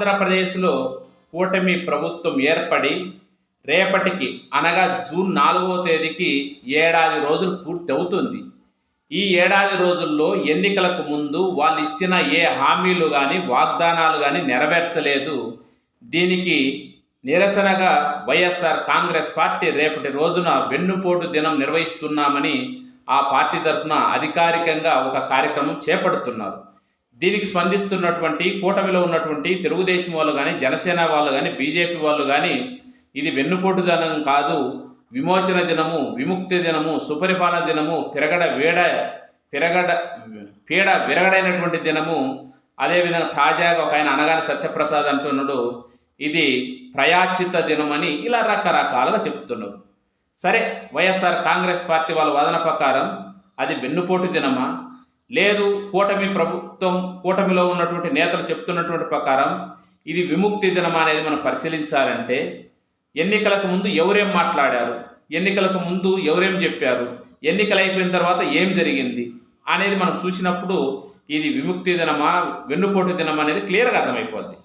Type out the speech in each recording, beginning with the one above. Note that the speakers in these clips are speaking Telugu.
ఆంధ్రప్రదేశ్లో కూటమి ప్రభుత్వం ఏర్పడి రేపటికి అనగా జూన్ నాలుగవ తేదీకి ఏడాది రోజులు పూర్తి అవుతుంది ఈ ఏడాది రోజుల్లో ఎన్నికలకు ముందు వాళ్ళు ఇచ్చిన ఏ హామీలు కానీ వాగ్దానాలు కానీ నెరవేర్చలేదు. దీనికి నిరసనగా వైఎస్ఆర్ కాంగ్రెస్ పార్టీ రేపటి రోజున వెన్నుపోటు దినం నిర్వహిస్తున్నామని ఆ పార్టీ తరఫున అధికారికంగా ఒక కార్యక్రమం చేపడుతున్నారు. దీనికి స్పందిస్తున్నటువంటి కూటమిలో ఉన్నటువంటి తెలుగుదేశం వాళ్ళు కానీ జనసేన వాళ్ళు కానీ బీజేపీ వాళ్ళు కానీ ఇది వెన్నుపోటు దినం కాదు. విమోచన దినము విముక్తి దినము సుపరిపాలన దినము పిరగడ వేడ పిరగడ పీడ విరగడైనటువంటి దినము. అదేవిధంగా తాజాగా ఒక ఆయన అనగానే సత్యప్రసాద్ అంటున్నాడు ఇది ప్రయాచిత దినం అని ఇలా రకరకాలుగా చెప్తున్నాడు. సరే వైఎస్ఆర్ కాంగ్రెస్ పార్టీ వాళ్ళ వాదన ప్రకారం అది వెన్నుపోటు దినమా? లేదు కూటమి ప్రభుత్వం కూటమిలో ఉన్నటువంటి నేతలు చెప్తున్నటువంటి ప్రకారం ఇది విముక్తి దినం అనేది మనం పరిశీలించాలంటే ఎన్నికలకు ముందు ఎవరేం మాట్లాడారు ఎన్నికలకు ముందు ఎవరేం చెప్పారు ఎన్నికలు అయిపోయిన తర్వాత ఏం జరిగింది అనేది మనం చూసినప్పుడు ఇది విముక్తి దినమా వెన్నుపోటు దినమా అనేది క్లియర్గా అర్థమైపోద్ది.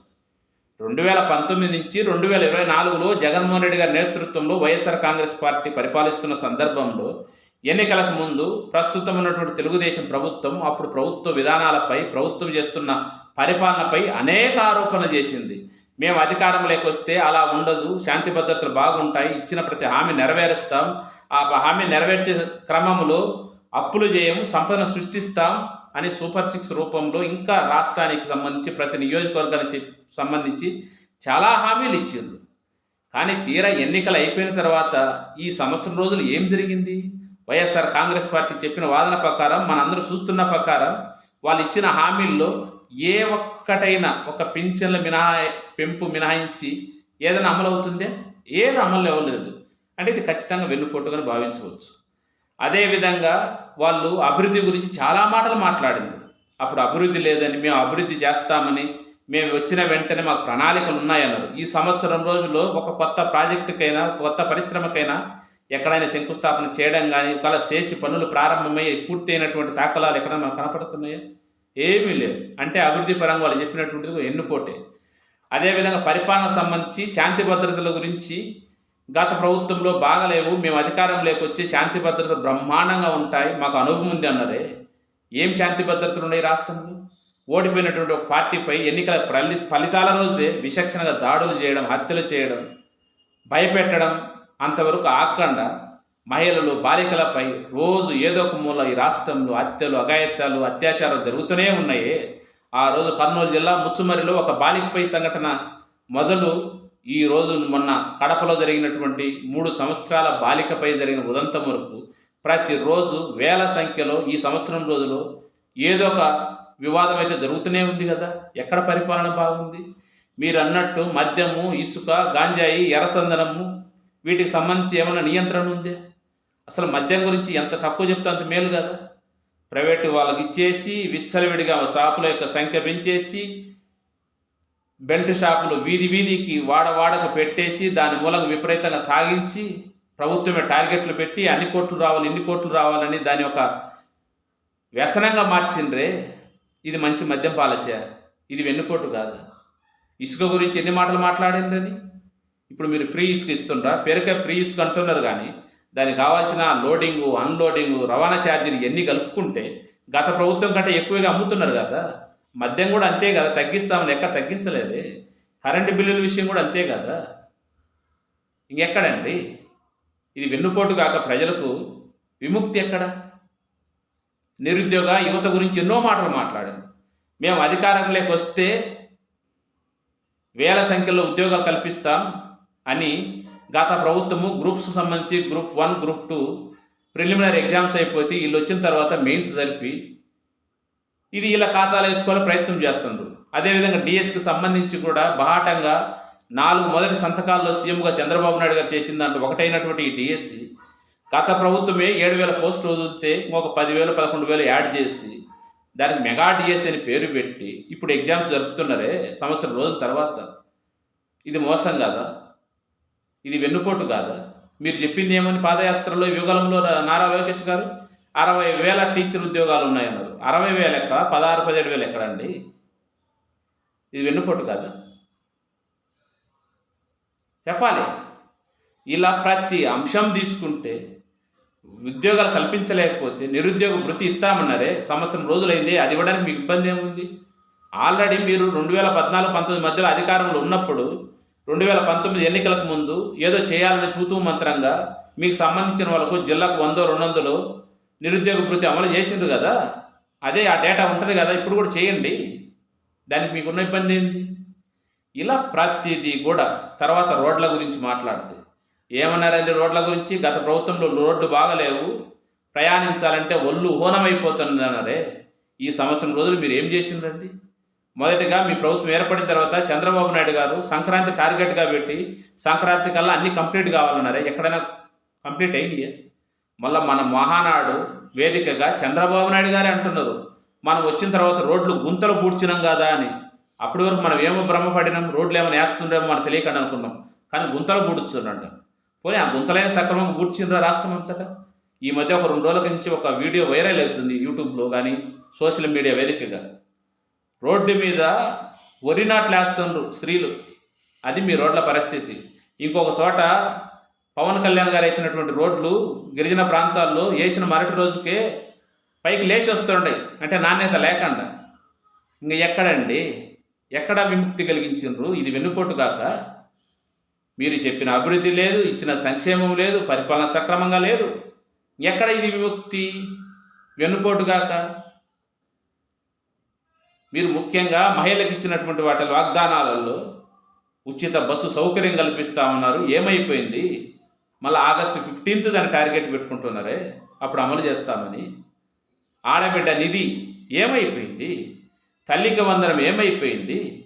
రెండు వేల పంతొమ్మిది నుంచి రెండు వేల ఇరవై నాలుగులో జగన్మోహన్ రెడ్డి గారి నేతృత్వంలో వైఎస్ఆర్ కాంగ్రెస్ పార్టీ పరిపాలిస్తున్న సందర్భంలో ఎన్నికలకు ముందు ప్రస్తుతం ఉన్నటువంటి తెలుగుదేశం ప్రభుత్వం అప్పుడు ప్రభుత్వ విధానాలపై ప్రభుత్వం చేస్తున్న పరిపాలనపై అనేక ఆరోపణలు చేసింది. మేము అధికారంలోకి వస్తే అలా ఉండదు శాంతి భద్రతలు బాగుంటాయి ఇచ్చిన ప్రతి హామీ నెరవేరుస్తాం. ఆ హామీ నెరవేర్చే క్రమంలో అప్పులు చేయము సంపదను సృష్టిస్తాం అని సూపర్ సిక్స్ రూపంలో ఇంకా రాష్ట్రానికి సంబంధించి ప్రతి నియోజకవర్గానికి సంబంధించి చాలా హామీలు ఇచ్చింది కానీ తీరా ఎన్నికలు అయిపోయిన తర్వాత ఈ సంవత్సరం రోజులు ఏం జరిగింది? వైఎస్ఆర్ కాంగ్రెస్ పార్టీ చెప్పిన వాదన ప్రకారం మనందరూ చూస్తున్న ప్రకారం వాళ్ళు ఇచ్చిన హామీల్లో ఏ ఒక్కటైనా ఒక పింఛన్ల మినహా పెంపు మినహాయించి ఏదైనా అమలు అవుతుందే? ఏది అమలు అవ్వలేదు. అంటే ఇది ఖచ్చితంగా వెన్నుపోటుగా భావించవచ్చు. అదేవిధంగా వాళ్ళు అభివృద్ధి గురించి చాలా మాటలు మాట్లాడింది. అప్పుడు అభివృద్ధి లేదని మేము అభివృద్ధి చేస్తామని మేము వచ్చిన వెంటనే మాకు ప్రణాళికలు ఉన్నాయన్నారు. ఈ సంవత్సరం రోజుల్లో ఒక కొత్త ప్రాజెక్టుకైనా కొత్త పరిశ్రమకైనా ఎక్కడైనా శంకుస్థాపన చేయడం కానీ ఒకవేళ చేసి పనులు ప్రారంభమై పూర్తయినటువంటి దాఖలాలు ఎక్కడైనా మనకు కనపడుతున్నాయా? ఏమీ లేవు. అంటే అభివృద్ధి పరంగా వాళ్ళు చెప్పినటువంటిది ఎన్నుకోటే. అదేవిధంగా పరిపాలన సంబంధించి శాంతి భద్రతల గురించి గత ప్రభుత్వంలో బాగలేవు. మేము అధికారం లేకొచ్చి శాంతి భద్రత బ్రహ్మాండంగా ఉంటాయి. మాకు అనుభవం ఉంది అన్నారే. ఏం శాంతి భద్రతలు ఉన్నాయి రాష్ట్రంలో? ఓడిపోయినటువంటి ఒక పార్టీపై ఎన్నికల ఫలి ఫలితాల రోజే విచక్షణగా దాడులు చేయడం హత్యలు చేయడం భయపెట్టడం అంతవరకు ఆకుండా మహిళలు బాలికలపై రోజు ఏదో ఒక మూల ఈ రాష్ట్రంలో హత్యలు అఘాయిత్యాలు అత్యాచారాలు జరుగుతూనే ఉన్నాయి. ఆ రోజు కర్నూలు జిల్లా ముచ్చుమరిలో ఒక బాలికపై సంఘటన మొదలు ఈ రోజు మొన్న కడపలో జరిగినటువంటి మూడు సంవత్సరాల బాలికపై జరిగిన ఉదంతం వరకు ప్రతిరోజు వేల సంఖ్యలో ఈ సంవత్సరం రోజులో ఏదో ఒక వివాదం అయితే జరుగుతూనే ఉంది కదా. ఎక్కడ పరిపాలన బాగుంది? మీరు అన్నట్టు మద్యము ఇసుక గాంజాయి ఎర్రసందనము వీటికి సంబంధించి ఏమైనా నియంత్రణ ఉంది? అసలు మద్యం గురించి ఎంత తక్కువ చెప్తే అంత మేలు కదా? ప్రైవేటు వాళ్ళకి ఇచ్చేసి విచ్చలవిడిగా షాపుల యొక్క సంఖ్య పెంచేసి బెల్ట్ షాపులు వీధి వీధికి వాడవాడకు పెట్టేసి దాని మూలంగా విపరీతంగా తాగించి ప్రభుత్వమే టార్గెట్లు పెట్టి అన్ని కోట్లు రావాలి ఇన్ని కోట్లు రావాలని దాని ఒక వ్యసనంగా మార్చిండ్రే. ఇది మంచి మద్యం పాలసీ. ఇది వెన్నుపోటు కాదు. ఇసుక గురించి ఎన్ని మాటలు మాట్లాడిండ్రని? ఇప్పుడు మీరు ఫ్రీ ఇసుక ఇస్తుండ్రా? పేరుకే ఫ్రీ ఇసుక అంటున్నారు కానీ దానికి కావాల్సిన లోడింగు అన్లోడింగు రవాణా ఛార్జీలు ఎన్ని కలుపుకుంటే గత ప్రభుత్వం కంటే ఎక్కువగా అమ్ముతున్నారు కదా. మద్యం కూడా అంతే కదా తగ్గిస్తామని ఎక్కడ తగ్గించలేదే. కరెంటు బిల్లుల విషయం కూడా అంతే కదా. ఇంకెక్కడండి? ఇది వెన్నుపోటు కాక ప్రజలకు విముక్తి ఎక్కడ? నిరుద్యోగ యువత గురించి ఎన్నో మాటలు మాట్లాడాం మేము అధికారంలోకి వస్తే వేల సంఖ్యలో ఉద్యోగాలు కల్పిస్తాం అని గత ప్రభుత్వము గ్రూప్స్ సంబంధించి group one group two preliminary exams అయిపోతే వీళ్ళు వచ్చిన తర్వాత మెయిన్స్ జరిపి ఇది ఇలా ఖాతాలు వేసుకోవాలని ప్రయత్నం చేస్తుండ్రు. అదేవిధంగా డిఎస్కి సంబంధించి కూడా బహాటంగా నాలుగు మొదటి సంతకాల్లో సీఎంగా చంద్రబాబు నాయుడు గారు చేసిన దాంట్లో ఒకటైనటువంటి ఈ డిఎస్సి గత ప్రభుత్వమే ఏడు వేల పోస్టులు వదిలితే ఇంకొక పదివేలు పదకొండు వేలు యాడ్ చేసి దానికి మెగా డిఎస్సి అని పేరు పెట్టి ఇప్పుడు ఎగ్జామ్స్ జరుపుతున్నారే సంవత్సరం రోజుల తర్వాత. ఇది మోసం కదా? ఇది వెన్నుపోటు కాదా. మీరు చెప్పింది ఏమని పాదయాత్రలో యుగలంలో నారా లోకేష్ గారు? అరవై వేల టీచర్ ఉద్యోగాలు ఉన్నాయన్నారు. అరవై వేలు ఎక్కడ? పదహారు పదిహేడు వేలు ఎక్కడండి? ఇది వెన్నుపోటు కాదా. చెప్పాలి. ఇలా ప్రతి అంశం తీసుకుంటే ఉద్యోగాలు కల్పించలేకపోతే నిరుద్యోగ వృత్తి ఇస్తామన్నారే సంవత్సరం రోజులైంది అది ఇవ్వడానికి మీకు ఇబ్బంది ఏముంది? ఆల్రెడీ మీరు రెండు వేల పద్నాలుగు పంతొమ్మిది మధ్యలో అధికారంలో ఉన్నప్పుడు రెండు వేల పంతొమ్మిది ఎన్నికలకు ముందు ఏదో చేయాలని తూతూ మంత్రంగా మీకు సంబంధించిన వాళ్ళకు జిల్లాకు వందో రెండు వందలు నిరుద్యోగ వృత్తి అమలు చేసిండ్రు కదా? అదే ఆ డేటా ఉంటుంది కదా ఇప్పుడు కూడా చేయండి. దానికి మీకున్న ఇబ్బంది ఏంటి ఇలా ప్రతిదీ కూడా తర్వాత రోడ్ల గురించి మాట్లాడితే. ఏమన్నారండి రోడ్ల గురించి? గత ప్రభుత్వంలో రోడ్లు బాగలేవు ప్రయాణించాలంటే ఒళ్ళు హోనమైపోతుందన్నారే ఈ సంవత్సరం రోజులు మీరు ఏం చేసిండ్రండి? మొదటిగా మీ ప్రభుత్వం ఏర్పడిన తర్వాత చంద్రబాబు నాయుడు గారు సంక్రాంతి టార్గెట్గా పెట్టి సంక్రాంతి కల్లా అన్ని కంప్లీట్ కావాలన్నారే? ఎక్కడైనా కంప్లీట్ అయింది? మళ్ళీ మన మహానాడు వేదికగా చంద్రబాబు నాయుడు గారే అంటున్నారు. మనం వచ్చిన తర్వాత రోడ్లు గుంతలు పూడ్చినాం కదా అని. అప్పటి వరకు మనం ఏమో భ్రమపడినాం రోడ్లు ఏమైనా యాక్సిడెంట్ మనం తెలియకుండా అనుకున్నాం. కానీ గుంతలు పూడుచున్నట్టు పోనీ ఆ గుంతలైన సక్రమంగా పూడ్చిండ్రా రాష్ట్రం అంతటా? ఈ మధ్య ఒక రెండు రోజుల నుంచి ఒక వీడియో వైరల్ అవుతుంది యూట్యూబ్లో కానీ సోషల్ మీడియా వేదికగా. రోడ్డు మీద వరి నాట్లు వేస్తుండ్రు స్త్రీలు. అది మీ రోడ్ల పరిస్థితి. ఇంకొక చోట పవన్ కళ్యాణ్ గారు వేసినటువంటి రోడ్లు గిరిజన ప్రాంతాల్లో వేసిన మరటి రోజుకే పైకి లేచి వస్తుండే. అంటే నాణ్యత లేకుండా. ఇంకా ఎక్కడండి? ఎక్కడ విముక్తి కలిగించిండ్రు? ఇది వెన్నుపోటు కాక. మీరు చెప్పిన అభివృద్ధి లేదు ఇచ్చిన సంక్షేమం లేదు పరిపాలన సక్రమంగా లేదు. ఎక్కడ ఇది విముక్తి? వెన్నుపోటుగాక మీరు ముఖ్యంగా మహిళలకు ఇచ్చినటువంటి వాటి వాగ్దానాలలో ఉచిత బస్సు సౌకర్యం కల్పిస్తా ఉన్నారు. ఏమైపోయింది? మళ్ళీ ఆగస్టు ఫిఫ్టీన్త్ దాన్ని టార్గెట్ పెట్టుకుంటున్నారే? అప్పుడు అమలు చేస్తామని. ఆడబిడ్డ నిధి ఏమైపోయింది? తల్లికి వందనం ఏమైపోయింది?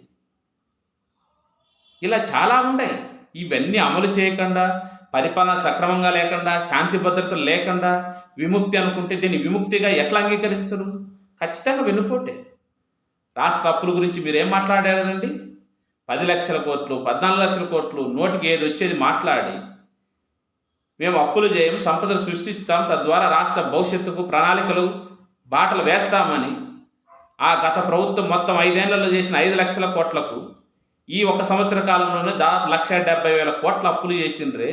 ఇలా చాలా ఉన్నాయి. ఇవన్నీ అమలు చేయకుండా పరిపాలన సక్రమంగా లేకుండా శాంతి భద్రతలు లేకుండా విముక్తి అనుకుంటే దీన్ని విముక్తిగా ఎట్లా అంగీకరిస్తారు? ఖచ్చితంగా వెన్నుపోటే. రాష్ట్ర అప్పుల గురించి మీరు ఏం మాట్లాడారండి? పది లక్షల కోట్లు పద్నాలుగు లక్షల కోట్లు నోటికి ఏది వచ్చేది మాట్లాడి. మేము అప్పులు చేయము సంపదలు సృష్టిస్తాం తద్వారా రాష్ట్ర భవిష్యత్తుకు ప్రణాళికలు బాటలు వేస్తామని. ఆ గత ప్రభుత్వం మొత్తం ఐదేళ్ళలో చేసిన ఐదు లక్షల కోట్లకు ఈ ఒక సంవత్సర కాలంలోనే దాదాపు లక్ష డెబ్బై వేల కోట్ల అప్పులు చేసిండ్రే.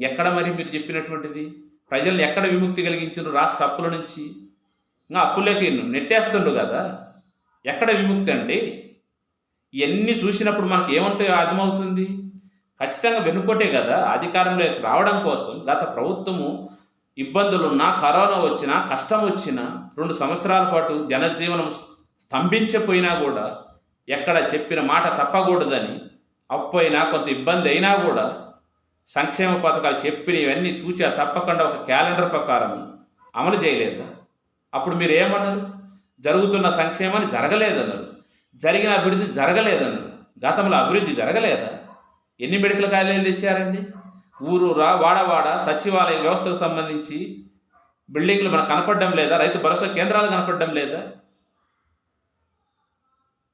ఎక్కడ మరి మీరు చెప్పినటువంటిది? ప్రజల్ని ఎక్కడ విముక్తి కలిగించారు రాష్ట్ర అప్పుల నుంచి? ఇంకా అప్పులేకి నెట్టేస్తుండు కదా. ఎక్కడ విముక్తి అండి? ఇవన్నీ చూసినప్పుడు మనకు ఏమంటే అర్థమవుతుంది? ఖచ్చితంగా వెనుకోటే కదా అధికారంలోకి రావడం కోసం గత ప్రభుత్వము ఇబ్బందులున్నా కరోనా వచ్చినా కష్టం వచ్చినా రెండు సంవత్సరాల పాటు జనజీవనం స్తంభించిపోయినా కూడా ఎక్కడ చెప్పిన మాట తప్పకూడదని అప్పైనా కొంత ఇబ్బంది అయినా కూడా సంక్షేమ పథకాలు చెప్పిన ఇవన్నీ తూచా తప్పకుండా ఒక క్యాలెండర్ ప్రకారం అమలు చేయలేదా? అప్పుడు మీరు ఏమన్నారు? జరుగుతున్న సంక్షేమాన్ని జరగలేదన్నారు. జరిగిన అభివృద్ధి జరగలేదన్నారు. గతంలో అభివృద్ధి జరగలేదా? ఎన్ని మెడికల్ కాలేజీలు తెచ్చారండి? ఊరూరా వాడవాడ సచివాలయ వ్యవస్థకు సంబంధించి బిల్డింగ్లు మనకు కనపడడం లేదా? రైతు భరోసా కేంద్రాలు కనపడడం లేదా?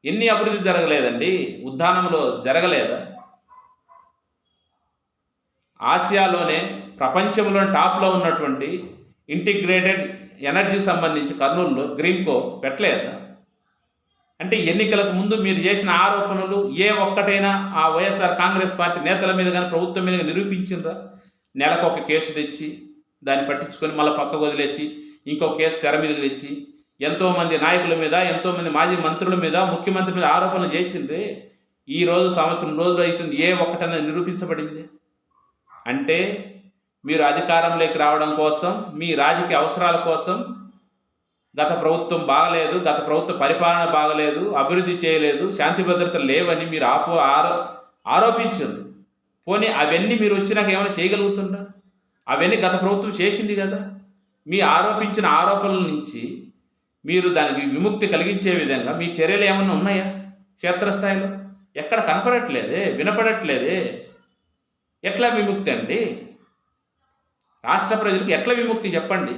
ఎన్ని అభివృద్ధి జరగలేదండి? ఉద్దానంలో జరగలేదా? ఆసియాలోనే ప్రపంచంలోని టాప్లో ఉన్నటువంటి ఇంటిగ్రేటెడ్ ఎనర్జీ సంబంధించి కర్నూలులో గ్రీన్కో పెట్టలేదా? అంటే ఎన్నికలకు ముందు మీరు చేసిన ఆరోపణలు ఏ ఒక్కటైనా ఆ వైఎస్ఆర్ కాంగ్రెస్ పార్టీ నేతల మీద కానీ ప్రభుత్వం మీద నిరూపించిందా నిరూపించిండ్రా? నెలకు ఒక కేసు తెచ్చి దాన్ని పట్టించుకొని మళ్ళీ పక్కకు వదిలేసి ఇంకో కేసు తెర మీదకి తెచ్చి ఎంతోమంది నాయకుల మీద ఎంతోమంది మాజీ మంత్రుల మీద ముఖ్యమంత్రి మీద ఆరోపణలు చేసింది ఈ రోజు సంవత్సరం రోజులు అవుతుంది ఏ ఒక్కటైనా నిరూపించబడింది? అంటే మీరు అధికారంలోకి రావడం కోసం మీ రాజకీయ అవసరాల కోసం గత ప్రభుత్వం బాగలేదు గత ప్రభుత్వ పరిపాలన బాగలేదు అభివృద్ధి చేయలేదు శాంతి భద్రత లేవని మీరు ఆపో ఆరో ఆరోపించారు. పోనీ అవన్నీ మీరు వచ్చినాక ఏమైనా చేయగలుగుతుందా అవన్నీ గత ప్రభుత్వం చేసింది కదా. మీ ఆరోపించిన ఆరోపణల నుంచి మీరు దానికి విముక్తి కలిగించే విధంగా మీ చర్యలు ఏమన్నా ఉన్నాయా? క్షేత్రస్థాయిలో? ఎక్కడ కనపడట్లేదే వినపడట్లేదే. ఎట్లా విముక్తి అండి? రాష్ట్ర ప్రజలకు ఎట్లా విముక్తి చెప్పండి?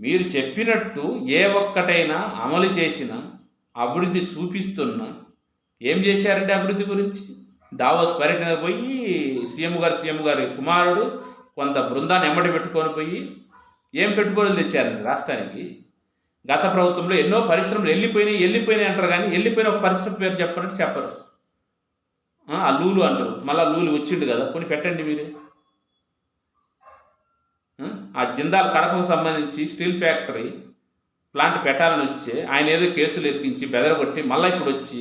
మీరు చెప్పినట్టు ఏ ఒక్కటైనా అమలు చేసిన అభివృద్ధి చూపిస్తున్నా ఏం చేశారంటే అభివృద్ధి గురించి? దావోస్ పర్యటన పోయి సీఎం గారు సీఎం గారి కుమారుడు కొంత బృందాన్ని ఎమ్మటి పెట్టుకొని పోయి ఏం పెట్టుబడులు తెచ్చారండి రాష్ట్రానికి? గత ప్రభుత్వంలో ఎన్నో పరిశ్రమలు వెళ్ళిపోయినాయి వెళ్ళిపోయినాయి అంటారు కానీ వెళ్ళిపోయిన ఒక పరిశ్రమ పేరు చెప్పారంటే చెప్పరు. ఆ, ఆ లూలు అంటారు. మళ్ళీ లూలు వచ్చిండు కదా కొన్ని పెట్టండి మీరే. ఆ, జిందాల్ కడపకు సంబంధించి స్టీల్ ఫ్యాక్టరీ ప్లాంట్ పెట్టాలని వచ్చి ఆయన ఏదో కేసులు ఎక్కించి బెదరగొట్టి మళ్ళీ ఇప్పుడు వచ్చి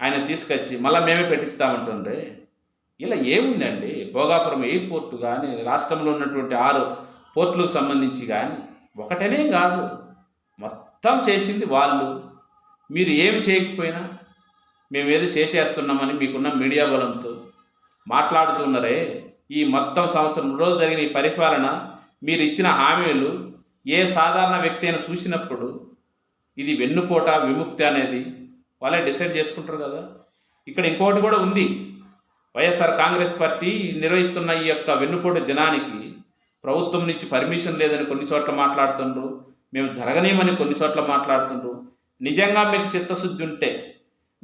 ఆయన తీసుకొచ్చి మళ్ళీ మేమే పెట్టిస్తామంటుండ్రే. ఇలా ఏముందండి? భోగాపురం ఎయిర్పోర్ట్ కానీ రాష్ట్రంలో ఉన్నటువంటి ఆరు పోర్టులకు సంబంధించి కానీ ఒకటనే కాదు. మొత్తం చేసింది వాళ్ళు. మీరు ఏం చేయకపోయినా మేము ఏదో చేసేస్తున్నామని మీకున్న మీడియా బలంతో మాట్లాడుతున్నారే. ఈ మొత్తం సంవత్సరం రోజు జరిగిన ఈ పరిపాలన మీరు ఇచ్చిన హామీలు ఏ సాధారణ వ్యక్తి అయినా చూసినప్పుడు ఇది వెన్నుపోట విముక్తి అనేది వాళ్ళే డిసైడ్ చేసుకుంటారు కదా. ఇక్కడ ఇంకోటి కూడా ఉంది. వైఎస్ఆర్ కాంగ్రెస్ పార్టీ నిర్వహిస్తున్న ఈ యొక్క వెన్నుపోటు దినానికి ప్రభుత్వం నుంచి పర్మిషన్ లేదని కొన్ని చోట్ల మాట్లాడుతుండ్రు. మేము జరగనేమని కొన్ని చోట్ల మాట్లాడుతుండ్రు. నిజంగా మీకు చిత్తశుద్ధి ఉంటే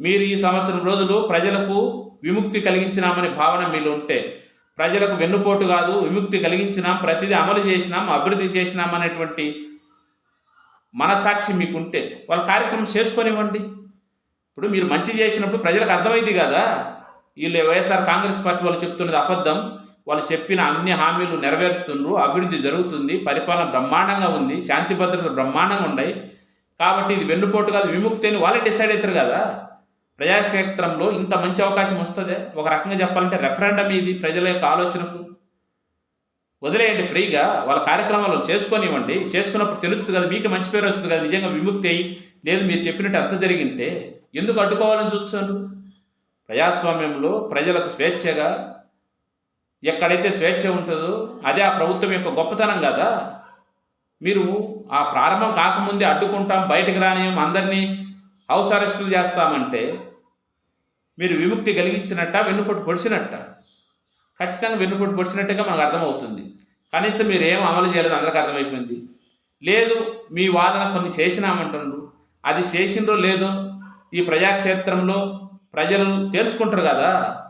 మీరు ఈ సంవత్సరం రోజులు ప్రజలకు విముక్తి కలిగించినామని భావన మీలో ఉంటే ప్రజలకు వెన్నుపోటు కాదు విముక్తి కలిగించినాం ప్రతిదీ అమలు చేసినాం అభివృద్ధి చేసినాం అనేటువంటి మనసాక్షి మీకుంటే వాళ్ళ కార్యక్రమం చేసుకొనివ్వండి. ఇప్పుడు మీరు మంచి చేసినప్పుడు ప్రజలకు అర్థమైంది కదా? వీళ్ళు వైఎస్ఆర్ కాంగ్రెస్ పార్టీ వాళ్ళు చెప్తున్నది అబద్ధం. వాళ్ళు చెప్పిన అన్ని హామీలు నెరవేరుస్తుండ్రు అభివృద్ధి జరుగుతుంది పరిపాలన బ్రహ్మాండంగా ఉంది శాంతి భద్రత బ్రహ్మాండంగా ఉన్నాయి. కాబట్టి ఇది వెన్నుపోటు కాదు విముక్తి అని వాళ్ళే డిసైడ్ అవుతారు కదా? ప్రజాక్షేత్రంలో ఇంత మంచి అవకాశం వస్తుంది? ఒక రకంగా చెప్పాలంటే రెఫరెండం ఇది ప్రజల యొక్క ఆలోచనకు. వదిలేయండి ఫ్రీగా వాళ్ళ కార్యక్రమాలు చేసుకొనివ్వండి. చేసుకున్నప్పుడు తెలుస్తుంది కదా మీకు మంచి పేరు వచ్చింది కదా నిజంగా విముక్తి అయ్యి. లేదు మీరు చెప్పినట్టు అంత జరిగింటే ఎందుకు అడ్డుకోవాలని చూచారు ప్రజాస్వామ్యంలో ప్రజలకు స్వేచ్ఛగా ఎక్కడైతే స్వేచ్ఛ ఉంటుందో అదే ఆ ప్రభుత్వం యొక్క గొప్పతనం కదా. మీరు ఆ ప్రారంభం కాకముందే అడ్డుకుంటాం బయటకు రానియం అందరినీ హౌస్ అరెస్టులు చేస్తామంటే మీరు విముక్తి కలిగించినట్ట వెన్నుపోటు పొడిచినట్ట? ఖచ్చితంగా వెన్నుపోటు పొడిచినట్టుగా మనకు అర్థమవుతుంది. కనీసం మీరు ఏం అమలు చేయలేదు అందరికి అర్థమైపోయింది. లేదు మీ వాదన కొన్ని చేసినామంటుండ్రు అది చేసిండ్రో లేదో ఈ ప్రజాక్షేత్రంలో ప్రజలు తేల్చుకుంటారు కదా.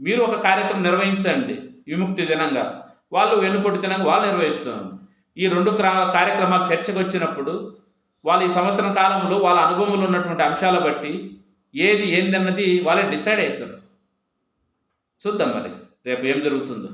మీరు ఒక కార్యక్రమం నిర్వహించండి విముక్తి దినంగా. వాళ్ళు వెన్నుపోటు దినంగా వాళ్ళు నిర్వహిస్తున్నారు. ఈ రెండు క్రా- కార్యక్రమాలు చర్చకు వచ్చినప్పుడు వాళ్ళు ఈ సంవత్సరం కాలంలో వాళ్ళ అనుభవంలో ఉన్నటువంటి అంశాల బట్టి ఏది ఏందన్నది వాళ్ళే డిసైడ్ అవుతారు. చూద్దాం మరి రేపు ఏం జరుగుతుందో.